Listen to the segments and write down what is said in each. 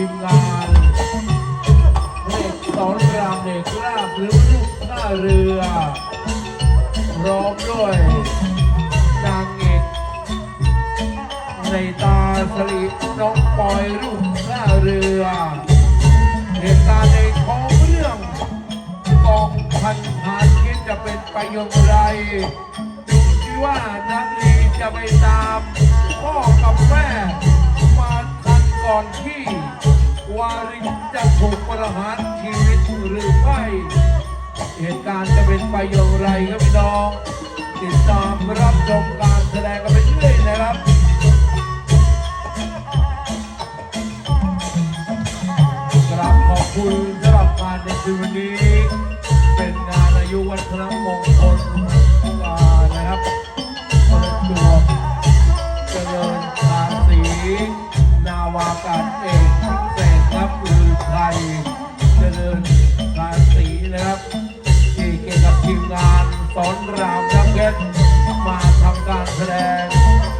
ีมงานเด็กสอนรามเด็กลาบหรือลูกหน้าเรือร้องด้วยดังเอกในตาสลิดน้องปอยลูกน้าเรือเหตุการณ์ในท้องเรื่องกองพันหารคิดจะเป็นไปอย่างไรดูที่ว่านักเรียนจะไปตามพ่อกับแม่านชีวิตหรือไม่ เหตุการณ์จะเป็นไปอย่างไรครับพี่น้อง ติดตามรับชมการแสดงกันไปเรื่อยนะครับกราบขอบคุณสำหรับการในคืนวันนี้ การแสดง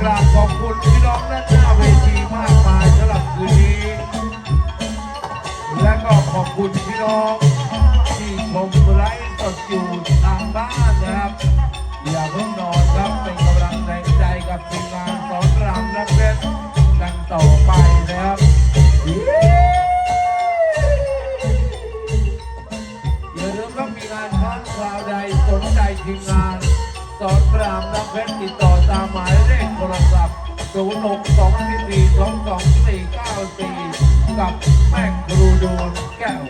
กราบขอบคุณพี่น้องและหน้าเวทีมากมายสำหรับคืนนี้ และก็ขอบคุณพี่น้องที่ชมไลฟ์สดอยู่ทางบ้านนะครับ อย่าเพิ่งนอนครับเป็นกำลังแรงใจกับทีมงานสอนรามนักเพชรกันต่อไปนะครับอย่าลืมว่ามีงานค้อนคราวใดสนใจทีมงาน สอนรามน้ำเพชรติดต่อตามหมายเลขโทรศัพท์0 6 2 4 2 2 4 9 4 กับแม่ครูดูนแก้ว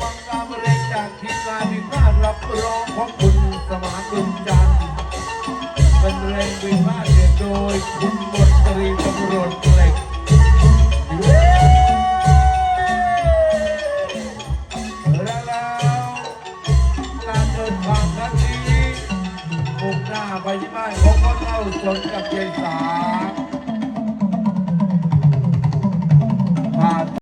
ฟังการบรรเลงจากทีมงานที่มารับรองของคุณสมานดุลจันทร์เป็นเพลงวิพากษ์เสียงโดยคุณมนตรีตำรวจ มุกหน้าไปที่บ้านของพ่อเท่าสนกับยายสา